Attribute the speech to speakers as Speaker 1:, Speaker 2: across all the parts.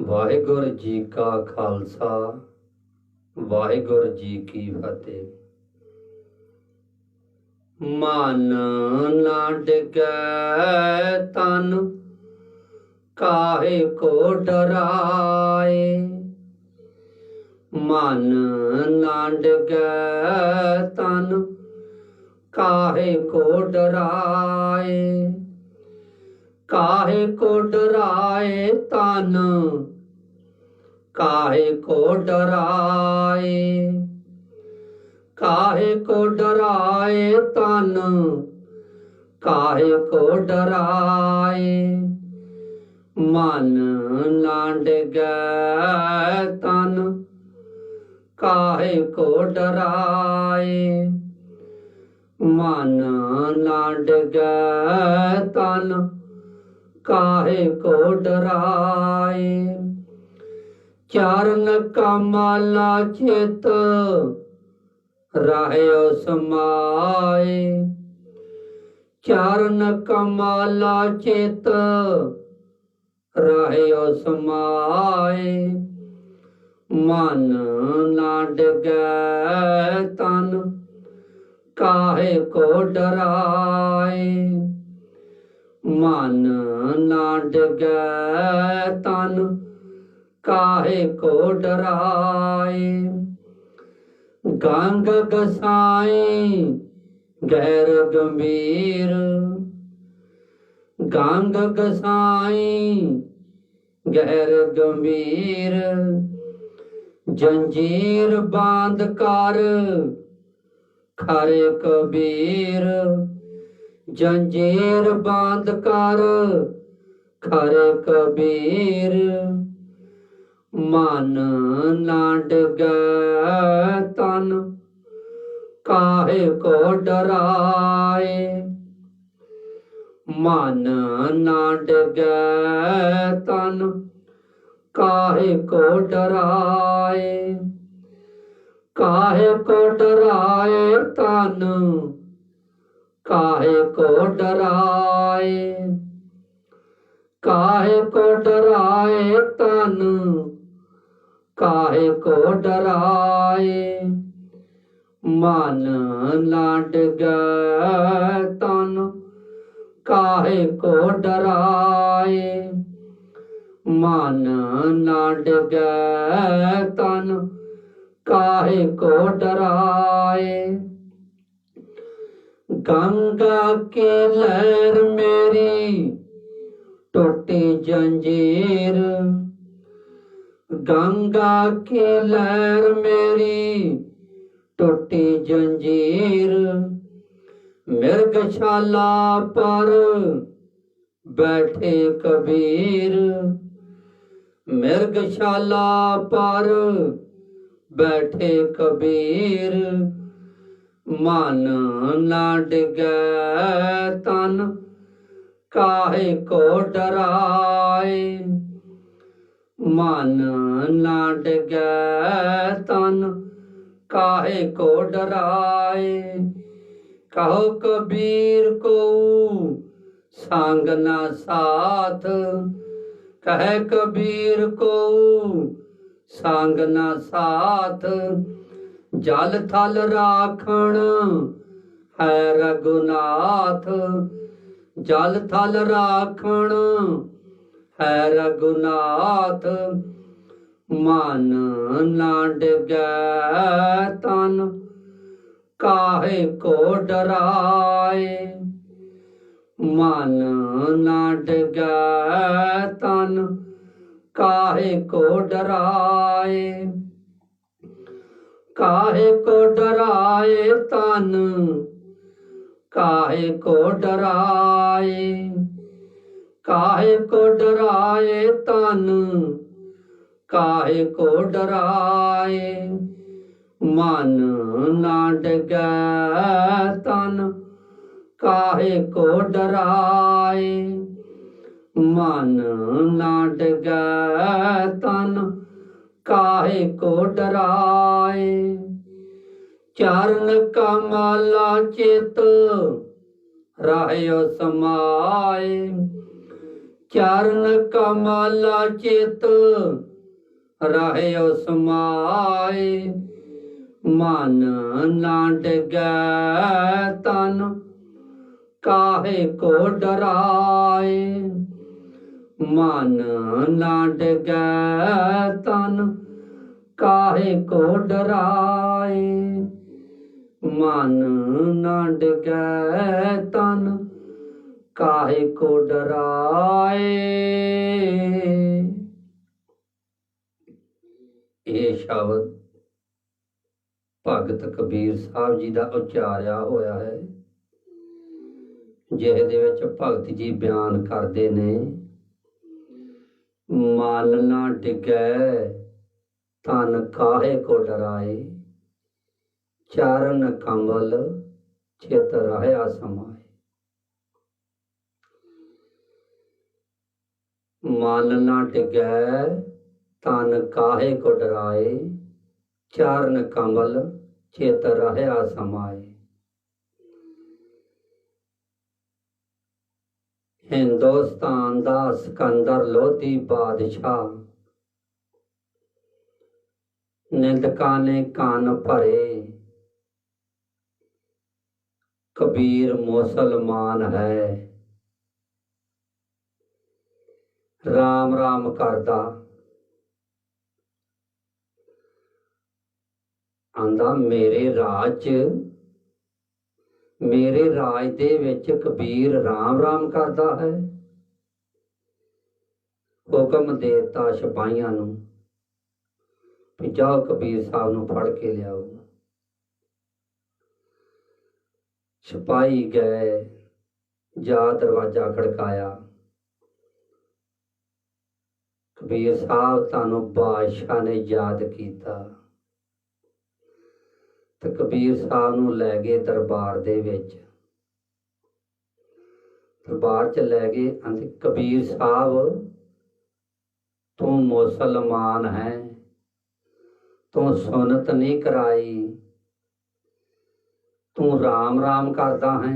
Speaker 1: ਵਾਹਿਗੁਰੂ ਜੀ ਕਾ ਖਾਲਸਾ, ਵਾਹਿਗੁਰੂ ਜੀ ਕੀ ਫਤਿਹ। ਮਨ ਨਾ ਡਿਗੈ ਤਨ, ਕਾਹੇ ਕੋ ਡਰਾਏ। ਮਨ ਨਾ ਡਿਗੈ ਤਨ, ਕਾਹੇ ਕੋ ਡਰਾਏ। ਕਾਹੇ ਕੋ ਡਰਾਏ ਤਨ? ਕਾਹੇ ਕੋ ਡਰਾਏ ਕਾਹੇ ਕੋ ਡਰਾਏ ਤਨ? ਕਾਹੇ ਕੋ ਡਰਾਏ ਮਨ ਲਾਂਡ ਡਿਗੈ ਤਨ। ਕਾਹੇ ਕੋ ਡਰਾਏ ਮਨ ਲਾਂਡ ਡਿਗੈ ਤਨ। ਕਾਹੇ ਕੋ ਡਰਾਏ ਚਰਨ ਕਮਲਾ ਚਿਤ ਰਹਿਓ ਸਮਾਏ। ਚਰਨ ਕਮਲਾ ਚਿਤ ਰਹਿਓ ਸਮਾਏ। ਮਨ ਨਾ ਡਗੈ ਤਨ ਕਾਹੇ ਕੋ ਡਰਾਏ ਮਨ ਨਾ ਡਗੈ ਤਨ, ਕਾਹੇ ਕੋ ਡਰਾਏ? ਗੰਗ ਗਸਾਈ, ਗੈਰ ਗੰਭੀਰ। ਗੰਗ ਗਸਾਈ, ਗੈਰ ਗੰਭੀਰ। ਜੰਜੀਰ ਬਾਂਧ ਕਰ, ਖਰੇ ਕਬੀਰ। ਜੰਜੀਰ ਬਾਂਧ ਕਰ, ਖਰ ਕਬੀਰ। ਮਨ ਨਾ ਡਗੈ ਤਨ, ਕਾਹੇ ਕੋ ਡਰਾਏ। ਮਨ ਨਾ ਡਗੈ ਤਨ, ਕਾਹੇ ਕੋ ਡਰਾਏ। ਕਾਹੇ ਕੋ ਡਰਾਏ ਤਨ ਕਾਹੇ ਕੋ ਡਰਾਏ? ਕਾਹੇ ਕੋ ਡਰਾਏ ਤਨ? ਕਾਹੇ ਕੋ ਡਰਾਏ? ਮਨ ਨਾ ਡਗੈ ਤਨ। ਕਾਹੇ ਕੋ ਡਰਾਏ? ਮਨ ਨਾ ਗੈ ਤਨ। ਕਾਹੇ ਕੋ ਡਰਾਏ? ਗੰਗਾ ਕੇ ਲਹਿਰ ਮੇਰੀ, ਟੁੱਟੀ ਜੰਜੀਰ। ਗੰਗਾ ਕੀ ਲਹਿਰ ਮੇਰੀ, ਟੁੱਟੀ ਜੰਜੀਰ। ਮਿਰਗਸ਼ਾਲਾ ਪਰ ਬੈਠੇ ਕਬੀਰ। ਮਿਰਗਸ਼ਾਲਾ ਪਰ ਬੈਠੇ ਕਬੀਰ। ਮਨ ਨਾ ਡਿਗੈ ਤਨ, ਕਾਹੇ ਕੋ ਡਰਾਏ? ਮਨ ਨਾ ਡਗੈ ਤਨ, ਕਾਹੇ ਕੋ ਡਰਾਏ? ਕਹੋ ਕਬੀਰ ਕੋ ਸੰਗ ਨਾ ਸਾਥ, ਕਹੇ ਕਬੀਰ ਕੋ ਸੰਗ ਨਾ ਸਾਥ। ਜਲ ਥਲ ਰਾਖਣ। ਹੈ ਰਗੁਨਾਥ ਜਲ ਥਲ ਰਾਖਣ। ਹੈ ਰਗੁਨਾਥ ਮਨ ਨਾ ਡਗੈ ਤਨ। ਕਾਹੇ ਕੋ ਡਰਾਏ, ਮਨ ਨਾ ਡਗੈ ਤਨ। ਕਾਹੇ ਕੋ ਡਰਾਏ ਕਾਹੇ ਕੋ ਡਰਾਏ ਤਨ ਕਾਹੇ ਕੋ ਡਰਾਏ ਕਾਹੇ ਕੋ ਡਰਾਏ ਤਨ ਕਾਹੇ ਕੋ ਡਰਾਏ, ਮਨ ਨਾ ਡਗੈ ਤਨ ਕਾਹੇ ਕੋ ਡਰਾਏ, ਮਨ ਨਾ ਡਗੈ ਤਨ ਕਾਹੇ ਕੋ ਡਰਾਏ। ਚਰਨ ਕਮਲਾ ਚਿਤ ਰਹਿਓ ਸਮਾਏ। ਚਰਨ ਕਮਲ ਚਿਤ ਰਹਿ ਸਮਾਏ। ਮਨ ਨਾ ਡਗੈ ਤਨ, ਕਾਹੇ ਕੋ ਡਰਾਏ। ਮਨ ਨਾ ਡਗੈ ਤਨ ਕਾਹੇ ਕੋ ਡਰਾਏ। ਮਨ ਨਾ ਡਗੈ ਤਨ ਕਾਹੇ ਕੋ ਡਰਾਏ। ਇਹ ਸ਼ਬਦ ਭਗਤ ਕਬੀਰ ਸਾਹਿਬ ਜੀ ਦਾ ਉਚਾਰਿਆ ਹੋਇਆ ਹੈ। ਜਿਹਦੇ ਵਿੱਚ ਭਗਤ ਜੀ ਬਿਆਨ ਕਰਦੇ ਨੇ, ਮਨ ਨਾ ਡਿਗੈ ਤਨ ਕਾਹੇ ਕੋ ਡਰਾਏ? ਚਰਨ ਕਮਲ ਚਿਤ ਰਹਿਆ ਸਮਾਏ। ਮਨ ਨਾ ਡਿਗੈ ਤਨ ਕਾਹੇ ਕੋ ਡਰਾਏ? ਚਰਨ ਕਮਲ ਚਿਤ ਰਹਿਆ ਸਮਾਏ। ਹਿੰਦੁਸਤਾਨ ਦਾ ਸਿਕੰਦਰ ਲੋਧੀ ਬਾਦਸ਼ਾਹ ਨਿੰਦਕਾਂ ਨੇ ਕੰਨ ਭਰੇ। ਕਬੀਰ ਮੁਸਲਮਾਨ ਹੈ। ਰਾਮ ਰਾਮ ਕਰਦਾ। ਆਂਦਾ, ਮੇਰੇ ਰਾਜ ਮੇਰੇ ਰਾਜ ਦੇ ਵਿੱਚ ਕਬੀਰ ਰਾਮ ਰਾਮ ਕਰਦਾ ਹੈ। ਹੁਕਮ ਦੇਤਾ ਸਿਪਾਹੀਆਂ ਨੂੰ। ਵੀ ਜਾਓ ਕਬੀਰ ਸਾਹਿਬ ਨੂੰ ਫੜ ਕੇ ਲਿਆਓ। ਛਪਾਈ ਗਏ, ਜਾ ਦਰਵਾਜ਼ਾ ਖੜਕਾਇਆ। ਕਬੀਰ ਸਾਹਿਬ ਤੁਹਾਨੂੰ ਬਾਦਸ਼ਾਹ ਨੇ ਯਾਦ ਕੀਤਾ। ਤੇ ਕਬੀਰ ਸਾਹਿਬ ਨੂੰ ਲੈ ਗਏ ਦਰਬਾਰ ਦੇ ਵਿੱਚ। ਦਰਬਾਰ ਚ ਲੈ ਗਏ, ਅੰਤ ਕਬੀਰ ਸਾਹਿਬ, ਤੂੰ ਮੁਸਲਮਾਨ ਹੈ। ਤੂੰ ਸੁਨਤ ਨਹੀਂ ਕਰਾਈ। ਤੂੰ ਰਾਮ ਰਾਮ ਕਰਦਾ ਹੈ।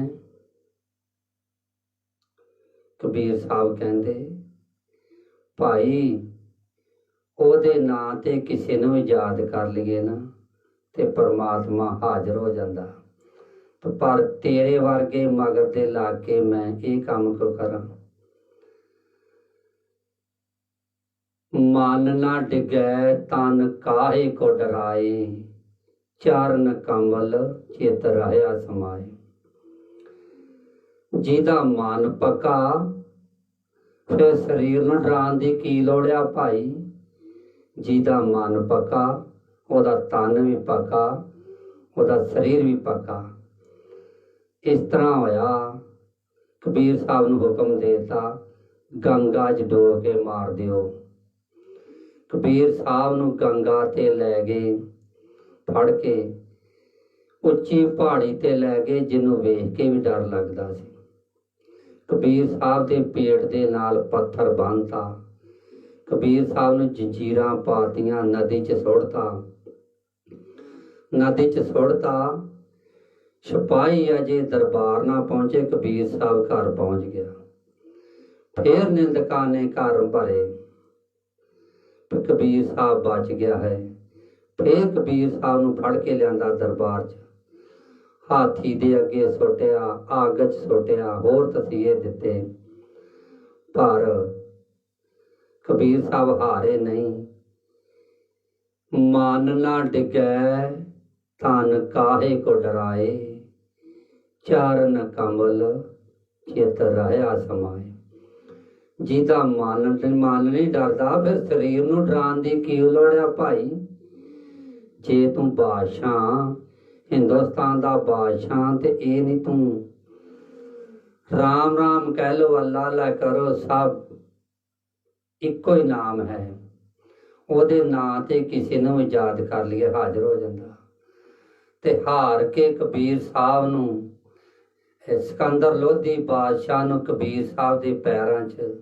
Speaker 1: ਕਬੀਰ ਸਾਹਿਬ ਕਹਿੰਦੇ, ਭਾਈ, ਉਹਦੇ ਨਾਂ ਤੇ ਕਿਸੇ ਨੂੰ ਵੀ ਯਾਦ ਕਰ ਲਈਏ ਨਾ ਤੇ ਪਰਮਾਤਮਾ ਹਾਜ਼ਰ ਹੋ ਜਾਂਦਾ। ਪਰ ਤੇਰੇ ਵਰਗੇ ਮਗਰ ਤੇ ਲਾ ਕੇ ਮੈਂ ਇਹ ਕੰਮ ਕਿਉਂ ਕਰਾਂ? ਮਨ ਨਾ ਡਿਗੈ ਤਨ ਕਾਹੇ ਕੋ ਡਰਾਏ, ਚਰਨ ਕਮਲ ਚਿਤ ਰਹਿਆ ਸਮਾਏ। ਜਿਹਦਾ ਮਨ ਪੱਕਾ, ਫਿਰ ਸਰੀਰ ਨੂੰ ਡਰਾਉਣ ਦੀ ਕੀ ਲੋੜ ਭਾਈ? ਜਿਹਦਾ ਮਨ ਪੱਕਾ, ਉਹਦਾ ਤਨ ਵੀ ਪਕਾ, ਉਹਦਾ ਸਰੀਰ ਵੀ ਪੱਕਾ। ਇਸ ਤਰ੍ਹਾਂ ਹੋਇਆ, ਕਬੀਰ ਸਾਹਿਬ ਨੂੰ ਹੁਕਮ ਦੇਤਾ, ਗੰਗਾ 'ਚ ਡੋਬ ਕੇ ਮਾਰ ਦਿਓ। ਕਬੀਰ ਸਾਹਿਬ ਨੂੰ ਗੰਗਾ ਤੇ ਲੈ ਗਏ, ਫੜ ਕੇ ਉੱਚੀ ਪਹਾੜੀ ਤੇ ਲੈ ਗਏ, ਜਿਹਨੂੰ ਵੇਖ ਕੇ ਵੀ ਡਰ ਲੱਗਦਾ ਸੀ। ਕਬੀਰ ਸਾਹਿਬ ਦੇ ਪੇਟ ਦੇ ਨਾਲ ਪੱਥਰ ਬੰਨਤਾ ਕਬੀਰ ਸਾਹਿਬ ਨੂੰ ਜੰਜੀਰਾਂ ਪਾਤੀਆਂ, ਨਦੀ 'ਚ ਸੁੱਟਤਾ। ਨਦੀ 'ਚ ਸੁੱਟਤਾ। ਸਿਪਾਹੀ ਅਜੇ ਦਰਬਾਰ ਨਾ ਪਹੁੰਚੇ, ਕਬੀਰ ਸਾਹਿਬ ਘਰ ਪਹੁੰਚ ਗਿਆ। ਫੇਰ ਨਿੰਦਕਾਂ ਨੇ ਘਰ ਭਰੇ। ਤੇ ਕਬੀਰ ਸਾਹਿਬ ਬਚ ਗਿਆ ਹੈ। ਫੇਰ ਕਬੀਰ ਸਾਹਿਬ ਨੂੰ ਫੜ ਕੇ ਲਿਆਂਦਾ ਦਰਬਾਰ 'ਚ। ਹਾਥੀ ਦੇ ਅੱਗੇ ਸੁੱਟਿਆ ਅੱਗ 'ਚ ਸੁੱਟਿਆ, ਹੋਰ ਤਸੀਹੇ ਦਿੱਤੇ। ਪਰ ਕਬੀਰ ਸਾਹਿਬ ਹਾਰੇ ਨਹੀਂ। ਮਨ ਨਾ ਡਿਗੈ ਤਨ ਕਾਹੇ ਕੋ ਡਰਾਏ। ਚਰਨ ਕਮਲ ਚਿਤ ਰਹਿਆ ਸਮਾਏ। ਜਿਹਦਾ ਮਨ ਤੇ ਮਨ ਨਹੀਂ ਡਰਦਾ, ਫਿਰ ਸਰੀਰ ਨੂੰ ਡਰਾਉਣ ਦੀ ਕੀ ਲੋੜ ਆ ਭਾਈ? ਜੇ ਤੂੰ ਬਾਦਸ਼ਾਹ, ਹਿੰਦੁਸਤਾਨ ਦਾ ਬਾਦਸ਼ਾਹ ਤੇ ਇਹ ਨਹੀਂ ਤੂੰ। ਰਾਮ ਰਾਮ ਕਹਿ ਲੋ ਅੱਲਾ ਅੱਲਾ ਕਰੋ, ਸਭ ਇੱਕੋ ਹੀ ਨਾਮ ਹੈ। ਉਹਦੇ ਨਾਂ ਤੇ ਕਿਸੇ ਨੂੰ ਯਾਦ ਕਰ ਲਈਏ, ਹਾਜ਼ਰ ਹੋ ਜਾਂਦਾ। ਤੇ ਹਾਰ ਕੇ ਕਬੀਰ ਸਾਹਿਬ ਨੂੰ ਸਿਕੰਦਰ ਲੋਧੀ ਬਾਦਸ਼ਾਹ ਨੂੰ ਕਬੀਰ ਸਾਹਿਬ ਦੇ ਪੈਰਾਂ 'ਚ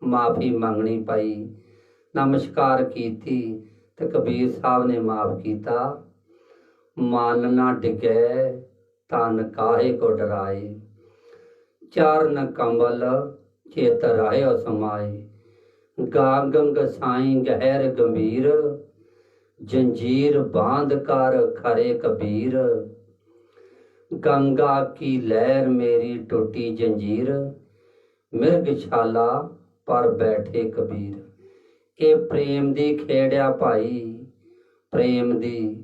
Speaker 1: ਮਾਫੀ ਮੰਗਣੀ ਪਈ। ਨਮਸਕਾਰ ਕੀਤੀ ਤੇ ਕਬੀਰ ਸਾਹਿਬ ਨੇ ਮਾਫ ਕੀਤਾ। ਮਨ ਨਾ ਡਿਗੈ, ਤਨ ਕਾਹੇ ਕੋ ਡਰਾਏ। ਚਰਨ ਕਮਲ ਚੇਤ ਰਾਇਓ ਸਮਾਏ। ਗਾਗੰਗ ਸਾਈਂ ਗਹਿਰ ਗੰਭੀਰ। ਜੰਜੀਰ ਬਾਂਧ ਕਰ ਖਰੇ ਕਬੀਰ। ਗੰਗਾ ਕੀ ਲਹਿਰ ਮੇਰੀ ਟੁੱਟੀ ਜੰਜੀਰ? ਮਿਰਗ ਛਾਲਾ ਪਰ ਬੈਠੇ ਕਬੀਰ। ਇਹ ਪ੍ਰੇਮ ਦੀ ਖੇੜਿਆ ਭਾਈ, ਪ੍ਰੇਮ ਦੀ।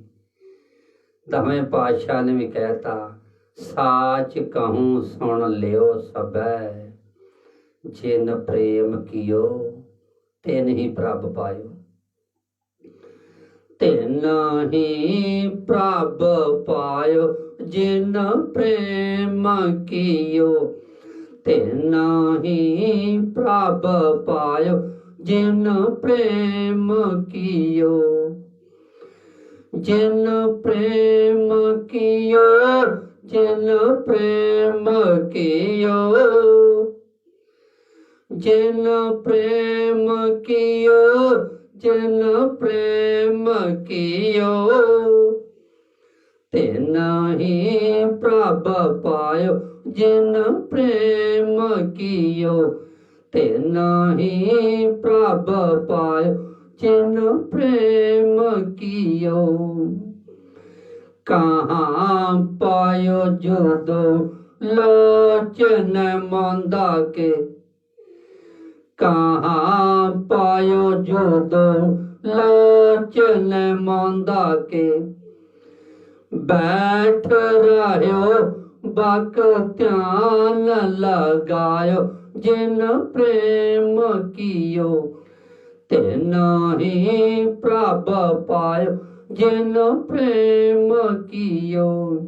Speaker 1: ਦਵੇਂ ਪਾਤਸ਼ਾਹ ਨੇ ਵੀ ਕਹਿਤਾ, ਸਾਚ ਕਹੂੰ ਸੁਣ ਲਿਓ ਸਬੈ ਜਿਨ ਪ੍ਰੇਮ ਕੀਓ, ਤਿਨ ਹੀ ਪ੍ਰਭ ਪਾਇਓ। ਤਿਨ ਹੀ ਪ੍ਰਭ ਪਾਇਓ। ਜਿਨ ਪ੍ਰੇਮ ਕੀਓ, ਤਿਨ ਹੀ ਪ੍ਰਭ ਪਾਇਓ। ਜਿਨ ਪ੍ਰੇਮ ਕੀਓ, ਜਿਨ ਪ੍ਰੇਮ ਕੀਓ, ਜਿਨ ਪ੍ਰੇਮ ਕੀਓ। ਜਿਨ ਪ੍ਰੇਮ ਕੀਓ, ਜਿਨ ਪ੍ਰੇਮ ਕੀਓ। ਤਿਨ ਪ੍ਰਭ ਪਾਇਓ, ਜਿਨ ਪ੍ਰੇਮ ਕੀਓ। ਤਿਨ ਹੀ ਪ੍ਰਭ ਪਾਇਓ, ਜਿਨ ਪ੍ਰੇਮ ਕੀਓ। ਕਹਾਂ ਪਾਇਓ ਜਦੋ ਲੋਚਨ ਮੰਦਾ ਕੇ। ਕਹਾਂ ਪਾਇਓ ਜਦੋ ਲੋਚਨ ਮੰਦਾ ਕੇ। ਬੈਠ ਰਹਿਓ ਬਕ ਧਿਆਨ ਲਗਾਇਓ, ਜਿਨ ਪ੍ਰੇਮ ਕੀਓ, ਤਿਨ ਹੀ ਪ੍ਰਭ ਪਾਇਓ, ਜਿਨ ਪ੍ਰੇਮ ਕੀਓ,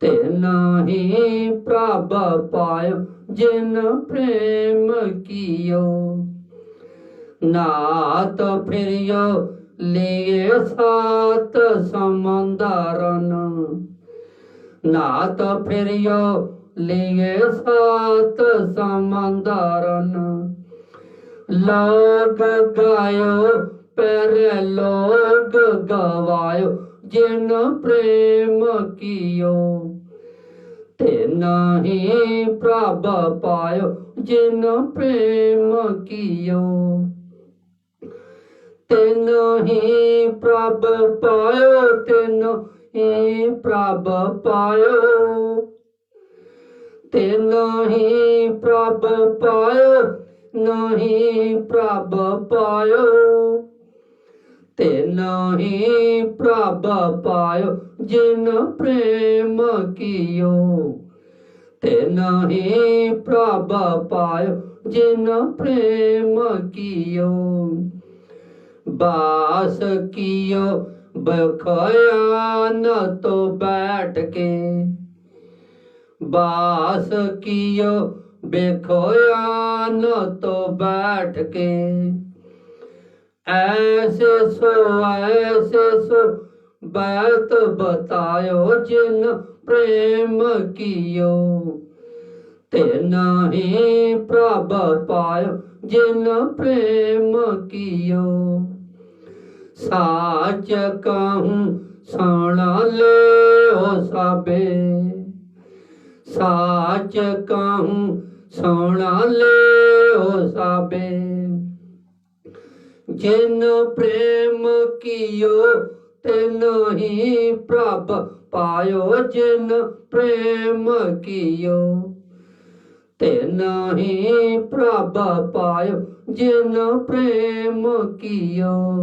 Speaker 1: ਤਿਨ ਹੀ ਪ੍ਰਭ ਪਾਇਓ, ਜਿਨ ਪ੍ਰੇਮ ਕੀਓ। ਨਾਤ ਫਿਰਿਓ ਲੀਏ ਸਾਤ ਸਮੰਦਰਨ ਨਾਤ ਫਿਰਿਓ ਲੀਏ ਸਾਤ ਸਮੰਦਰਨ। ਲੋਗ ਗਾਇਓ, ਪਰ ਲੋਗ ਗਵਾਇਓ, ਜਿਨ ਪ੍ਰੇਮ ਕੀਓ, ਤਿਨ ਹੀ ਪ੍ਰਭ ਪਾਇਓ, ਜਿਨ ਪ੍ਰੇਮ ਕੀਓ। ਤਿਨ ਹੀ ਪ੍ਰਭ ਪਾਇਓ ਤਿਨ ਹੀ ਪ੍ਰਭ ਪਾਇਓ। ਤਿਨ ਹੀ ਪ੍ਰਭ ਪਾਇਓ, ਨਹੀਂ ਪ੍ਰਭ ਪਾਇਓ। ਤਿਨ ਹੀ ਪ੍ਰਭ ਪਾਇਓ, ਜਿਨ ਪ੍ਰੇਮ ਕੀਓ। ਤਿਨ ਹੀ ਪ੍ਰਭ ਪਾਇਓ, ਜਿਨ ਪ੍ਰੇਮ ਕੀਓ। ਬਾਸ ਕੀਓ ਬਖਿਆ ਨ ਤੋ ਬੈਠ ਕੇ ਬਾਸ ਕੀਓ ਬੇਖੋਇਆ ਨ ਤੋ ਬੈਠ ਕੇ ਐਸੇ ਸੋ ਐਸੇ ਸੋ ਬੈਤ ਬਤਾਇਓ ਜਿਨ ਪ੍ਰੇਮ ਕੀਓ ਤੇ ਨਹੀਂ ਪ੍ਰਭ ਪਾਇਓ ਜਿਨ ਪ੍ਰੇਮ ਕੀਓ ਸਾਚ ਕਹੂੰ ਸੁਣ ਲਿਓ ਸਾਬੇ। ਸਾਚ ਕਹੂੰ ਸੁਣ ਲਿਓ ਸਾਬੇ। ਜਿਨ ਪ੍ਰੇਮ ਕੀਓ, ਤਿਨ ਹੀ ਪ੍ਰਭ ਪਾਇਓ। ਜਿਨ ਪ੍ਰੇਮ ਕੀਓ, ਤਿਨ ਹੀ ਪ੍ਰਭ ਪਾਇਓ। ਜਿਨ ਪ੍ਰੇਮ ਕੀਓ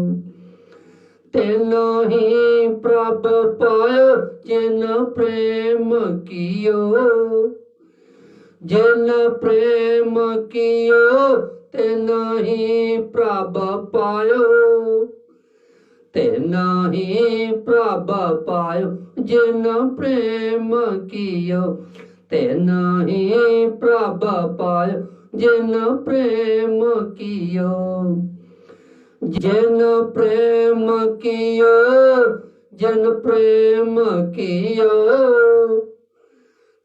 Speaker 1: ਤਿਨ ਹੀ ਪ੍ਰਭ ਪਾਇਓ ਜਿਨ ਪ੍ਰੇਮ ਕੀਓ। ਜਿਨ ਪ੍ਰੇਮ ਕੀਓ, ਤਿਨ ਹੀ ਪ੍ਰਭ ਪਾਇਓ ਤਿਨ ਹੀ ਪ੍ਰਭ ਪਾਇਓ ਜਿਨ ਪ੍ਰੇਮ ਕੀਓ। ਤਿਨ ਹੀ ਪ੍ਰਭ ਪਾਇਓ ਜਿਨ ਪ੍ਰੇਮ ਕੀਓ। ਜਿਨ ਪ੍ਰੇਮ ਕੀਓ ਜਿਨ ਪ੍ਰੇਮ ਕੀਓ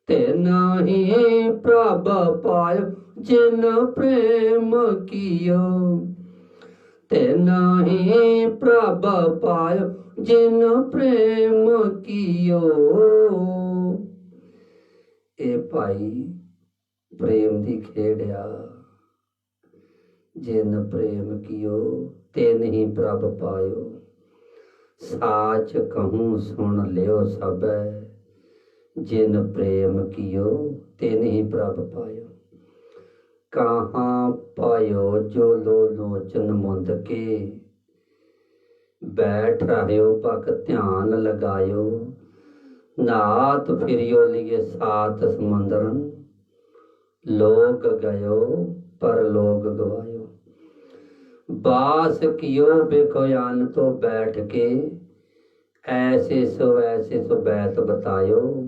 Speaker 1: ਤੇ ਹੀ ਪ੍ਰਭ ਪਾਇਓ ਜਿਨ ਪ੍ਰੇਮ ਕੀਓ ਤਿਨ ਹੀ ਪ੍ਰਭ ਪਾਇਓ ਜਿਨ ਪ੍ਰੇਮ ਕੀਓ ਇਹ ਭਾਈ ਪ੍ਰੇਮ ਦੀ ਖੇੜਿਆ ਜਿਨ ਪ੍ਰੇਮ ਕੀਓ, ਤਿਨ ਹੀ ਪ੍ਰਭ ਪਾਇਓ। ਸਾਚ ਕਹੂੰ ਸੁਣ ਲਿਓ ਸਭੈ, ਜਿਨ ਪ੍ਰੇਮ ਕੀਓ, ਤਿਨ ਹੀ ਪ੍ਰਭ ਪਾਇਓ। ਕਹਾਂ ਪਾਇਓ ਜੋ ਲੋ ਲੋਚਨ ਮੁੰਦ ਕੇ, ਬੈਠ ਰਹਿਓ ਪਕ ਧਿਆਨ ਲਗਾਇਓ। ਨਾਤ ਫਿਰਿਓ ਲਿਏ ਸਾਤ ਸਮੁੰਦਰਨ, ਲੋਕ ਗਇਓ ਪਰ ਲੋਕ ਗਵਾਇਓ ਬਾਸ ਕਿਓ ਬੇਕੋਆਨ ਤੋਂ ਬੈਠ ਕੇ, ਐਸੇ ਸੋ ਐਸੇ ਸੋ ਬੈਤ ਬਤਾਇਓ।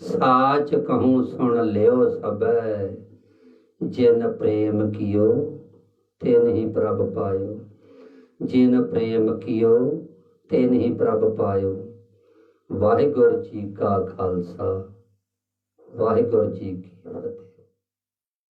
Speaker 1: ਸਾਚ ਕਹੂੰ ਸੁਣ ਲਿਓ ਸਬੈ ਜਿਨ ਪ੍ਰੇਮ ਕੀਓ ਤਿਨ ਹੀ ਪ੍ਰਭ ਪਾਇਓ। ਜਿਨ ਪ੍ਰੇਮ ਕੀਓ ਤਿਨ ਹੀ ਪ੍ਰਭ ਪਾਇਓ। ਵਾਹਿਗੁਰੂ ਜੀ ਕਾ ਖਾਲਸਾ, ਵਾਹਿਗੁਰੂ ਜੀ ਕੀ ਫਤਿਹ।